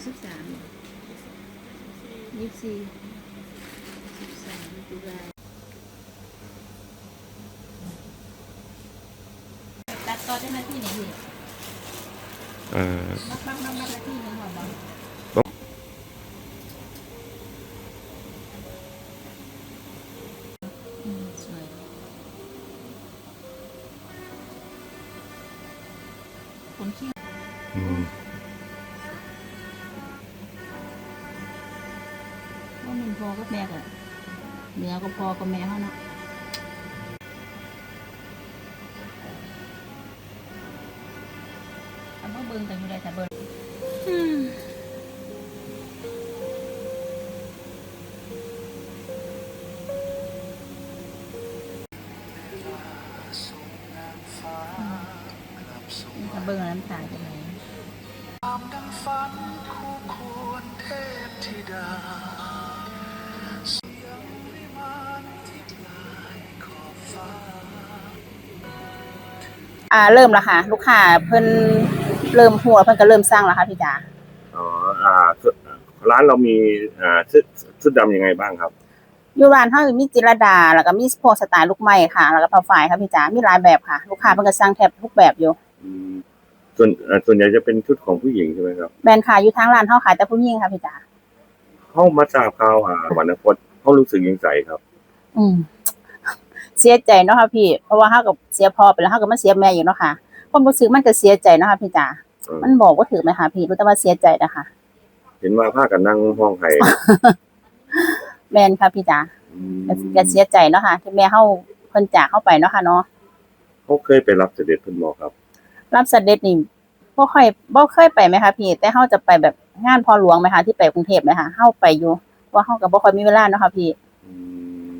ยี่สิบสี่สิบสามตุลาตัดต่อได้นาทีไหนพี่เอ่อมักมักมักมักนาทีหนึงหรอบ้างอืมสวยคนขี้อืม กับแม่ก็เหนือก็พอกับแม่เขาเนาะเอามาเบิ่งกันอยู่ได้แต่เบิ่งนี่ถ้าเบิ่งแล้วน้ำตาจะไหลความดังฝันคู่ควรเทพธิดา อ่าเริ่มแล้วค่ะ ลูกค้าเพิ่นเริ่มหัวเพิ่นก็เริ่มสร้างแล้วค่ะพี่จ๋าอ๋ออ่าชุดร้านเรามีอ่าชุดชุดดำยังไงบ้างครับอยู่ร้านเฮามีจิรดา แล้วก็มีพวกสไตล์ลูกไม้ค่ะ แล้วก็ผ้าฝ้ายค่ะพี่จ๋ามีหลายแบบค่ะ ลูกค้าเพิ่นก็สร้างแทบทุกแบบอยู่อืมส่วนอ่าส่วนใหญ่จะเป็นชุดของผู้หญิงใช่ไหมครับแบรนด์ขายอยู่ทางร้านเฮาขายแต่ผู้หญิงค่ะพี่จ๋าเข้ามาทราบข่าวอ่าวันนพจน์เขารู้สึกยังไงครับ อืม เสียใจเนาะค่ะพี่ เพราะว่าเฮากับเสียพ่อไปแล้วเฮาก็มาเสียแม่อยู่เนาะค่ะความรู้สึกมันก็เสียใจเนาะค่ะพี่จ๋าอืมมันบอกว่าถือไหมคะพี่รู้แต่ว่าเสียใจนะคะเห็นว่าพากันนั่งห้องไห้แมนค่ะพี่จ๋าอืมก็ก็เสียใจเนาะค่ะที่แม่เฮาเพิ่นจากเข้าไปเนาะค่ะเนาะเขาเคยไปรับเสด็จเพิ่นบอกครับ รับเสด็จนี่บ่ค่อยบ่เคยไปไหมคะพี่ แต่เฮาจะไปแบบงานพ่อหลวงไหมคะที่ไปกรุงเทพไหมคะเฮาไปอยู่ว่าเฮาก็บ่ค่อยมีเวลาเนาะค่ะพี่อืม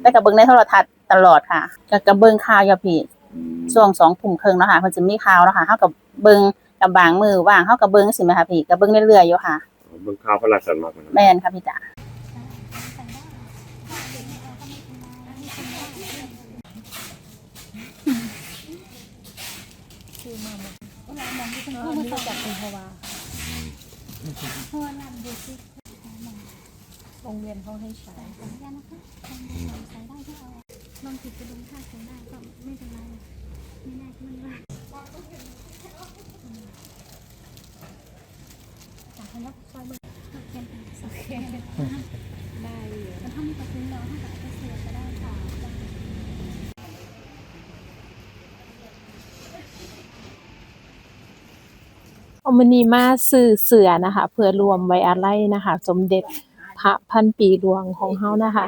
แต่ก็เบิ่งในโทรทัศน์ตลอดค่ะก็ก็เบิ่งข่าวอยู่พี่อืมช่วง2ทุ่มครึ่งเนาะค่ะเพิ่นจะมีข่าวเนาะค่ะเฮาก็เบิ่งกับบางมือว่างเฮาก็เบิ่งสิไหมคะพี่ก็เบิ่งเรื่อยๆอยู่ค่ะเบิ่งข่าวพระราชสำนักนะครับแม่นค่ะพี่จ๋า โรงเรียนเขาให้ใช้ลองติดกระดุมผ้าเขียได้ก็ไม่เป็นไรไม่น่าจะมันว่าจากพยักซอยเบอเขียนโอเคได้แล้วถ้ามีกระตุ้นเราถ้าแบบจะเสียก็ได้ค่ะอมนีมาสื่อเสือนะคะ เพื่อรวมไว้อาลัยนะคะ สมเด็จ พระพันปีหลวงของเฮานะคะ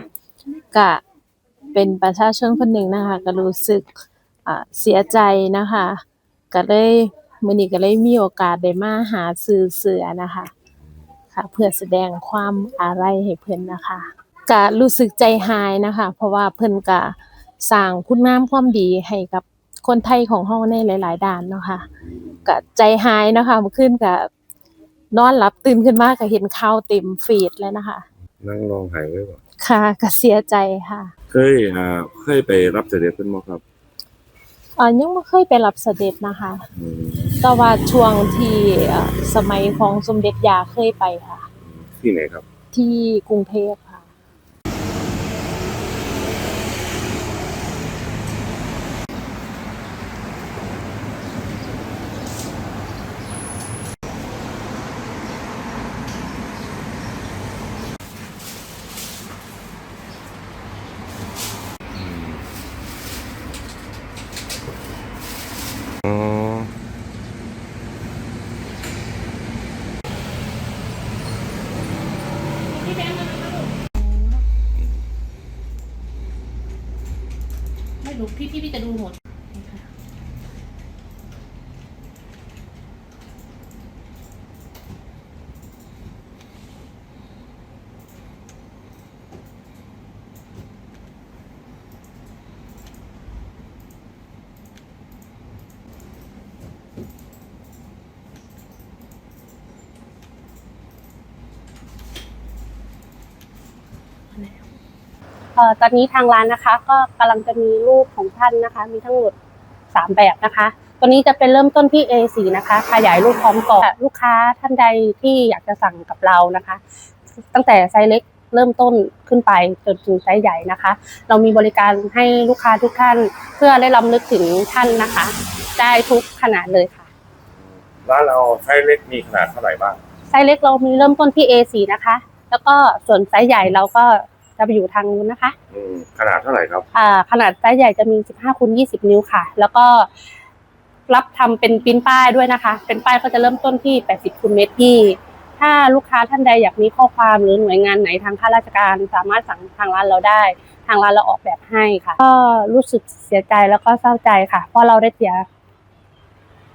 ก็เป็นประชาชนคนหนึ่งนะคะ ก็รู้สึกเสียใจนะคะ ก็เลยมือนี้ก็เลยมีโอกาสได้มาหาสื่อเสือนะคะ ค่ะเพื่อแสดงความอาลัยให้เพิ่นนะคะก็รู้สึกใจหายนะคะ เพราะว่าเพิ่นก็สร้างคุณงามความดีให้กับคนไทยของเฮาในหลาย ๆ ด้านเนาะค่ะก็ใจหายนะคะเมื่อคืนก็ นอนหลับตื่นขึ้นมาก็เห็นข่าวเต็มฟีดแล้วนะคะ นั่งร้องไห้ไว้บ่ค่ะก็เสียใจค่ะ เคยอ่าเคยไปรับเสด็จเพิ่นบ่ครับเอ่อยังบ่เคยไปรับเสด็จนะคะ อืมแต่ว่าช่วงที่เอ่อสมัยของสมเด็จย่าเคยไปค่ะ ที่ไหนครับ ที่กรุงเทพ ไม่รู้พี่พี่พี่จะดูหมด เอ่อตอนนี้ทางร้านนะคะ ก็กำลังจะมีรูปของท่านนะคะ มีทั้งหมดสามแบบนะคะ ตัวนี้จะเป็นเริ่มต้นที่ A4 นะคะ ขยายรูปพร้อมกรอบลูกค้าท่านใดที่อยากจะสั่งกับเรานะคะ ตั้งแต่ไซส์เล็กเริ่มต้นขึ้นไปจนถึงไซส์ใหญ่นะคะ เรามีบริการให้ลูกค้าทุกท่าน เพื่อได้รำลึกถึงท่านนะคะ ได้ทุกขนาดเลยค่ะ ร้านเราไซส์เล็กมีขนาดเท่าไหร่บ้าง ไซส์เล็กเรามีเริ่มต้นที่ A4 นะคะ แล้วก็ส่วนไซส์ใหญ่เราก็ จะไปอยู่ทางนู้นนะคะอืมขนาดเท่าไหร่ครับอ่าขนาดไซส์ใหญ่จะมี 15คูณ20 นิ้วค่ะ แล้วก็รับทำเป็นปริ้นป้ายด้วยนะคะ เป็นป้ายก็จะเริ่มต้นที่ 80คูณเมตรที่ ถ้าลูกค้าท่านใดอยากมีข้อความหรือหน่วยงานไหนทางข้าราชการ สามารถสั่งทางร้านเราได้ ทางร้านเราออกแบบให้ค่ะ ก็รู้สึกเสียใจแล้วก็เศร้าใจค่ะ เพราะเราได้เสีย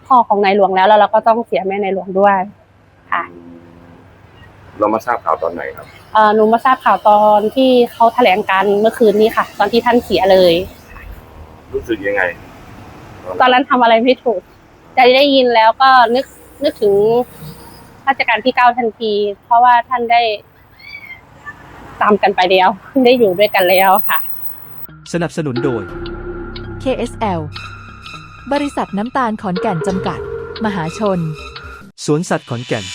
พ่อของนายหลวงแล้วแล้วเราก็ต้องเสียแม่นายหลวงด้วยค่ะ เรามาทราบข่าวตอนไหนครับเอ่อหนูมาทราบข่าวตอนที่เขาแถลงการเมื่อคืนนี้ค่ะ ตอนที่ท่านเสียเลย รู้สึกยังไงตอนนั้นทำอะไรไม่ถูกจะได้ยินแล้วก็นึกนึกถึงราชการที่เก้าทันที เพราะว่าท่านได้ตามกันไปแล้วได้อยู่ด้วยกันแล้วค่ะ สนับสนุนโดย KSL บริษัทน้ำตาลขอนแก่นจำกัด มหาชน สวนสัตว์ขอนแก่น